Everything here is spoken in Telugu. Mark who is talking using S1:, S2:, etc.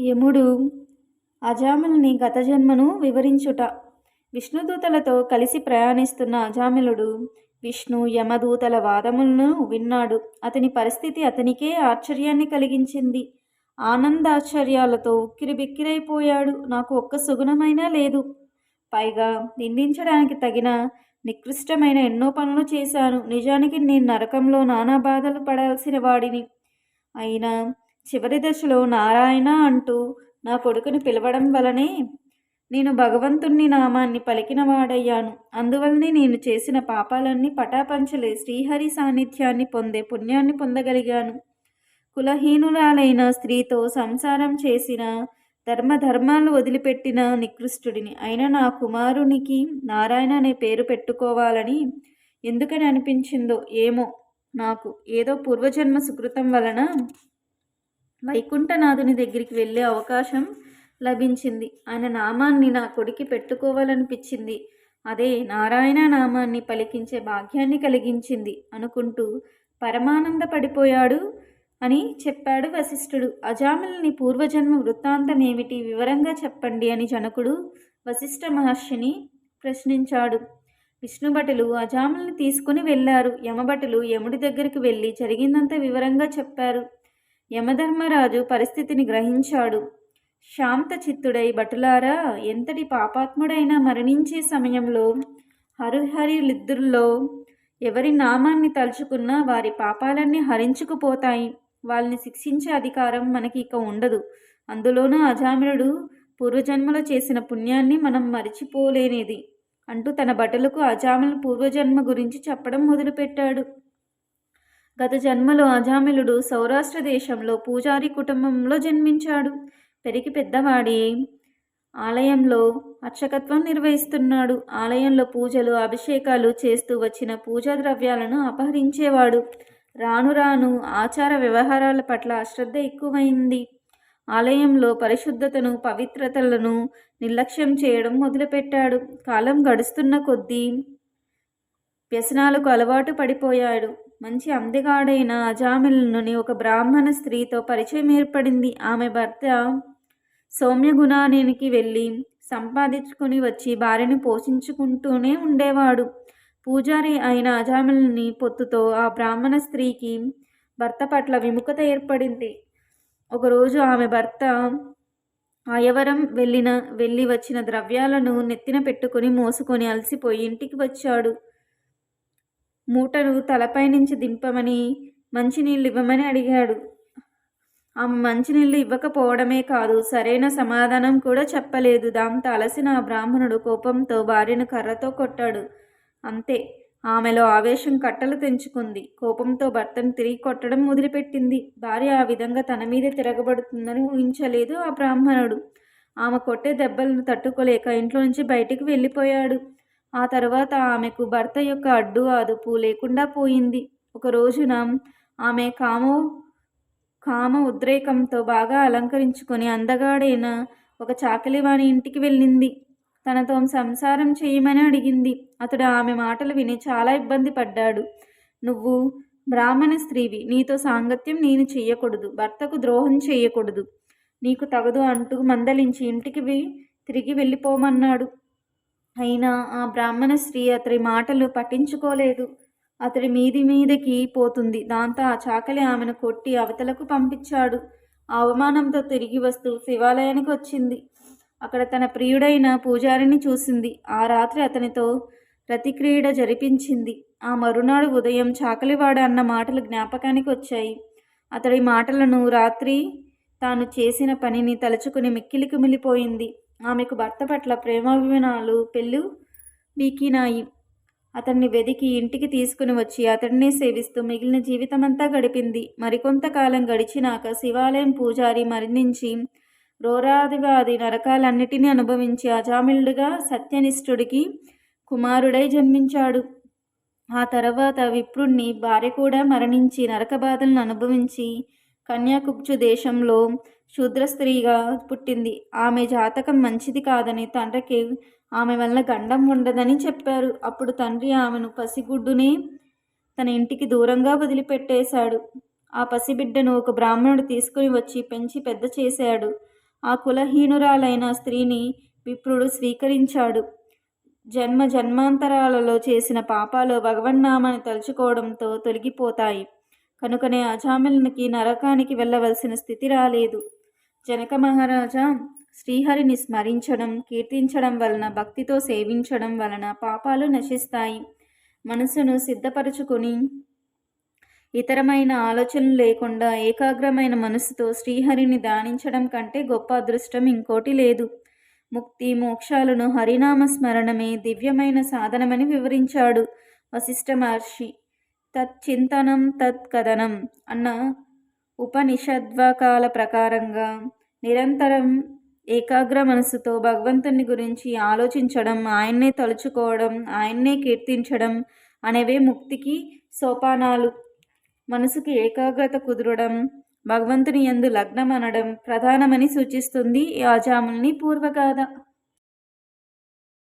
S1: యముడు అజాములని గత జన్మను వివరించుట. విష్ణుదూతలతో కలిసి ప్రయాణిస్తున్న అజామిలుడు విష్ణు యమదూతల వాదములను విన్నాడు. అతని పరిస్థితి అతనికే ఆశ్చర్యాన్ని కలిగించింది. ఆనందాశ్చర్యాలతో ఉక్కిరిబిక్కిరైపోయాడు. నాకు ఒక్క సుగుణమైనా లేదు. పైగా నిందించడానికి తగిన నికృష్టమైన ఎన్నో పనులు చేశాను. నిజానికి నేను నరకంలో నానా బాధలు పడాల్సిన వాడిని. అయినా చివరి దశలో నారాయణ అంటూ నా కొడుకుని పిలవడం వలనే నేను భగవంతుణ్ణి నామాన్ని పలికిన వాడయ్యాను అందువల్లనే నేను చేసిన పాపాలన్నీ పటాపంచలే శ్రీహరి సాన్నిధ్యాన్ని పొందే పుణ్యాన్ని పొందగలిగాను. కులహీనురాలైన స్త్రీతో సంసారం చేసిన ధర్మ ధర్మాలు వదిలిపెట్టిన నికృష్టుడిని అయినా నా కుమారునికి నారాయణ అనే పేరు పెట్టుకోవాలని ఎందుకని అనిపించిందో ఏమో నాకు. ఏదో పూర్వజన్మ సుకృతం వలన వైకుంఠనాథుని దగ్గరికి వెళ్ళే అవకాశం లభించింది. ఆయన నామాన్ని నా కొడుకి పెట్టుకోవాలనిపించింది. అదే నారాయణ నామాన్ని పలికించే భాగ్యాన్ని కలిగించింది అనుకుంటూ పరమానంద పడిపోయాడు అని చెప్పాడు వశిష్ఠుడు. అజామిల్ని పూర్వజన్మ వృత్తాంతం ఏమిటి వివరంగా చెప్పండి అని జనకుడు వశిష్ఠ మహర్షిని ప్రశ్నించాడు. విష్ణుభటులు అజాముల్ని తీసుకుని వెళ్ళారు. యమభటులు యముడి దగ్గరికి వెళ్ళి జరిగిందంతా వివరంగా చెప్పారు. యమధర్మరాజు పరిస్థితిని గ్రహించాడు. శాంత చిత్తుడై భటులారా ఎంతటి పాపాత్ముడైనా మరణించే సమయంలో హరిహరిలిద్దుల్లో ఎవరి నామాన్ని తలుచుకున్నా వారి పాపాలన్నీ హరించుకుపోతాయి. వాళ్ళని శిక్షించే అధికారం మనకి ఇక ఉండదు. అందులోనూ అజామిరుడు పూర్వజన్మలో చేసిన పుణ్యాన్ని మనం మరిచిపోలేనిది అంటూ తన భటులకు అజామిల పూర్వజన్మ గురించి చెప్పడం మొదలుపెట్టాడు. గత జన్మలో అజామిలుడు సౌరాష్ట్ర దేశంలో పూజారి కుటుంబంలో జన్మించాడు. పెరిగి పెద్దవాడి ఆలయంలో అర్చకత్వం నిర్వహిస్తున్నాడు. ఆలయంలో పూజలు అభిషేకాలు చేస్తూ వచ్చిన పూజా ద్రవ్యాలను అపహరించేవాడు. రాను రాను ఆచార వ్యవహారాల పట్ల అశ్రద్ధ ఎక్కువైంది. ఆలయంలో పరిశుద్ధతను పవిత్రతలను నిర్లక్ష్యం చేయడం మొదలుపెట్టాడు. కాలం గడుస్తున్న కొద్దీ వ్యసనాలకు అలవాటు పడిపోయాడు. మంచి అందగాడైన అజామిల్నుని ఒక బ్రాహ్మణ స్త్రీతో పరిచయం ఏర్పడింది. ఆమె భర్త సౌమ్యగుణానికి వెళ్ళి సంపాదించుకుని వచ్చి భార్యను పోషించుకుంటూనే ఉండేవాడు. పూజారి అయిన అజామిల్ని పొత్తుతో ఆ బ్రాహ్మణ స్త్రీకి భర్త పట్ల విముఖత ఏర్పడింది. ఒకరోజు ఆమె భర్త ఆయవరం వెళ్ళిన వెళ్ళి వచ్చిన ద్రవ్యాలను నెత్తిన పెట్టుకుని మోసుకొని అలసిపోయి ఇంటికి వచ్చాడు. మూటను తలపై నుంచి దింపమని మంచినీళ్ళు ఇవ్వమని అడిగాడు. ఆమె మంచినీళ్ళు ఇవ్వకపోవడమే కాదు సరైన సమాధానం కూడా చెప్పలేదు. దాంతో అలసిన ఆ బ్రాహ్మణుడు కోపంతో భార్యను కర్రతో కొట్టాడు. అంతే ఆమెలో ఆవేశం కట్టలు తెంచుకుంది. కోపంతో భర్తను తిరిగి కొట్టడం మొదలుపెట్టింది. భార్య ఆ విధంగా తన మీద తిరగబడుతుందని ఊహించలేదు ఆ బ్రాహ్మణుడు. ఆమె కొట్టే దెబ్బలను తట్టుకోలేక ఇంట్లో నుంచి బయటికి వెళ్ళిపోయాడు. ఆ తర్వాత ఆమెకు భర్త యొక్క అడ్డు అదుపు లేకుండా పోయింది. ఒక రోజున ఆమె కామో కామ ఉద్రేకంతో బాగా అలంకరించుకొని అందగాడైన ఒక చాకలివాణి ఇంటికి వెళ్ళింది. తనతో సంసారం చేయమని అడిగింది. అతడు ఆమె మాటలు విని చాలా ఇబ్బంది పడ్డాడు. నువ్వు బ్రాహ్మణ స్త్రీవి నీతో సాంగత్యం నేను చేయకూడదు భర్తకు ద్రోహం చేయకూడదు. నీకు తగదు అంటూ మందలించి ఇంటికి తిరిగి వెళ్ళిపోమన్నాడు. అయినా ఆ బ్రాహ్మణ స్త్రీ అతడి మాటలు పట్టించుకోలేదు. అతడి మీది మీదకి పోతుంది. దాంతో ఆ చాకలి ఆమెను కొట్టి అవతలకు పంపించాడు. అవమానంతో తిరిగి వస్తూ శివాలయానికి వచ్చింది. అక్కడ తన ప్రియుడైన పూజారిని చూసింది. ఆ రాత్రి అతనితో ప్రతిక్రీడ జరిపించింది. ఆ మరునాడు ఉదయం చాకలివాడ అన్న మాటలు జ్ఞాపకానికి వచ్చాయి. అతడి మాటలను రాత్రి తాను చేసిన పనిని తలుచుకుని మిక్కిలికి మిలిపోయింది ఆమెకు భర్త పట్ల ప్రేమాభిమానాలు పెళ్ళు బీకినాయి. అతన్ని వెదికి ఇంటికి తీసుకుని వచ్చి అతడినే సేవిస్తూ మిగిలిన జీవితమంతా గడిపింది. మరికొంతకాలం గడిచినాక శివాలయం పూజారి మరణించి రోరాదివాది నరకాలన్నిటినీ అనుభవించి అజామిలుడుగా సత్యనిష్ఠుడికి కుమారుడై జన్మించాడు. ఆ తర్వాత విప్రుణ్ణి భార్య కూడా మరణించి నరక బాధలను అనుభవించి కన్యాకుబ్జు దేశంలో శూద్ర స్త్రీగా పుట్టింది. ఆమె జాతకం మంచిది కాదని తండ్రికి ఆమె వల్ల గండం ఉండదని చెప్పారు. అప్పుడు తండ్రి ఆమెను పసిగుడ్డునే తన ఇంటికి దూరంగా వదిలిపెట్టేశాడు. ఆ పసిబిడ్డను ఒక బ్రాహ్మణుడు తీసుకుని వచ్చి పెంచి పెద్ద చేశాడు. ఆ కులహీనురాలైన స్త్రీని విప్రుడు స్వీకరించాడు. జన్మ జన్మాంతరాలలో చేసిన పాపాలు భగవన్నామాన్ని తలుచుకోవడంతో తొలగిపోతాయి. కనుకనే అజామిలనికి నరకానికి వెళ్ళవలసిన స్థితి రాలేదు. జనక మహారాజా శ్రీహరిని స్మరించడం కీర్తించడం వలన భక్తితో సేవించడం వలన పాపాలు నశిస్తాయి. మనసును సిద్ధపరచుకొని ఇతరమైన ఆలోచనలు లేకుండా ఏకాగ్రమైన మనసుతో శ్రీహరిని ధ్యానించడం కంటే గొప్ప అదృష్టం ఇంకోటి లేదు. ముక్తి మోక్షాలను హరినామ స్మరణమే దివ్యమైన సాధనమని వివరించాడు వశిష్ఠ మహర్షి. తత్ చింతనం తత్కథనం అన్న ఉపనిషద్వాకాల ప్రకారంగా నిరంతరం ఏకాగ్ర మనసుతో భగవంతుని గురించి ఆలోచించడం ఆయన్నే తలుచుకోవడం ఆయన్నే కీర్తించడం అనేవే ముక్తికి సోపానాలు. మనసుకి ఏకాగ్రత కుదరడం భగవంతుని యందు లగ్నం అనడం ప్రధానమని సూచిస్తుంది ఈ ఆజాముల్ని పూర్వగాథ.